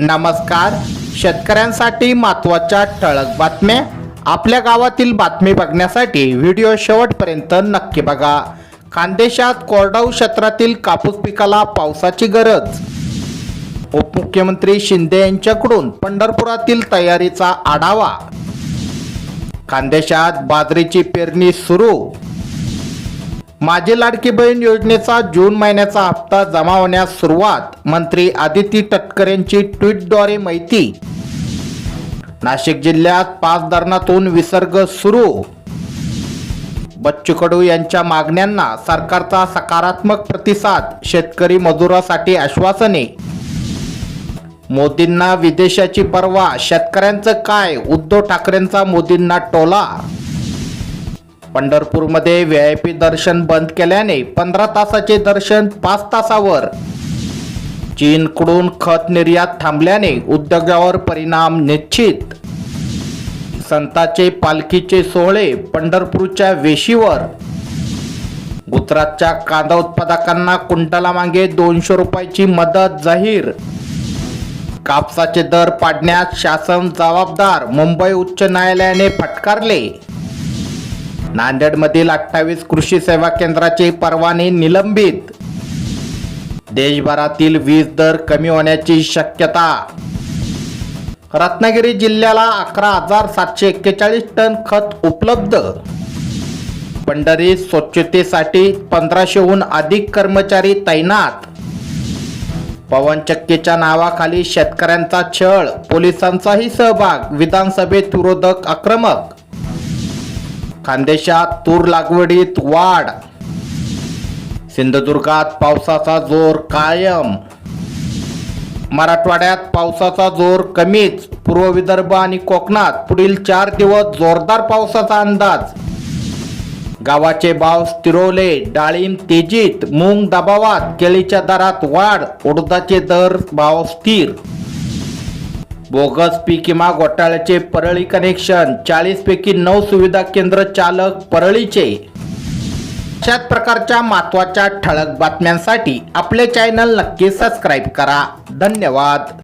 नमस्कार. शेतकऱ्यांसाठी महत्त्वाच्या ठळक बातम्या आपल्या गावातील बातमी बघण्यासाठी व्हिडिओ शेवटपर्यंत नक्की बघा. खानदेशात कोरडाऊ क्षेत्रातील कापूस पिकाला पावसाची गरज. उपमुख्यमंत्री शिंदे यांच्याकडून पंढरपुरातील तयारीचा आढावा. खानदेशात बाजरीची पेरणी सुरू. माझे लाडकी बहीण योजनेचा जून महिन्याचा हप्ता जमा होण्यास सुरुवात मंत्री आदिती तटकरेंची ट्विटद्वारे माहिती. नाशिक जिल्ह्यात पाच धरणातून विसर्ग सुरू. बच्चू कडू यांच्या मागण्यांना सरकारचा सकारात्मक प्रतिसाद शेतकरी मजुरासाठी आश्वासने. मोदींना विदेशाची पर्वा शेतकऱ्यांचं काय? उद्धव ठाकरेंचा मोदींना टोला. पंढरपूरमध्ये व्ही आय पी दर्शन बंद केल्याने पंधरा तासाचे दर्शन पाच तासावर. चीनकडून खत निर्यात थांबल्याने उद्योगावर परिणाम निश्चित. संताचे पालखीचे सोहळे पंढरपूरच्या वेशीवर. गुजरातच्या कांदा उत्पादकांना कुंटला मागे दोनशे रुपयाची मदत जाहीर. कापसाचे दर पाडण्यास शासन जबाबदार मुंबई उच्च न्यायालयाने फटकारले. नांदेडमधील अठ्ठावीस कृषी सेवा केंद्राचे परवाने निलंबित. देशभरातील वीज दर कमी होण्याची शक्यता. रत्नागिरी जिल्ह्याला अकरा हजार सातशे एक्केचाळीस टन खत उपलब्ध. पंढरी स्वच्छतेसाठी पंधराशेहून अधिक कर्मचारी तैनात. पवनचक्कीच्या नावाखाली शेतकऱ्यांचा छळ पोलिसांचाही सहभाग विधानसभेत विरोधक आक्रमक. खानदेशात तूर लागवडीत वाढ. सिंधुदुर्गात पावसाचा जोर कायम. मराठवाड्यात पावसाचा जोर कमीच. पूर्व विदर्भ आणि कोकणात पुढील चार दिवस जोरदार पावसाचा अंदाज. गावाचे भाव स्थिरवले डाळिंब तेजीत मूग दबावात केळीच्या दरात वाढ. उडदाचे दर भाव स्थिर. बोगस पीक विमा घोटाळ्याचे परळी कनेक्शन. चाळीस पैकी नऊ सुविधा केंद्र चालक परळीचे. अशाच प्रकारच्या महत्त्वाच्या ठळक बातम्यांसाठी आपले चॅनल नक्की सबस्क्राईब करा. धन्यवाद.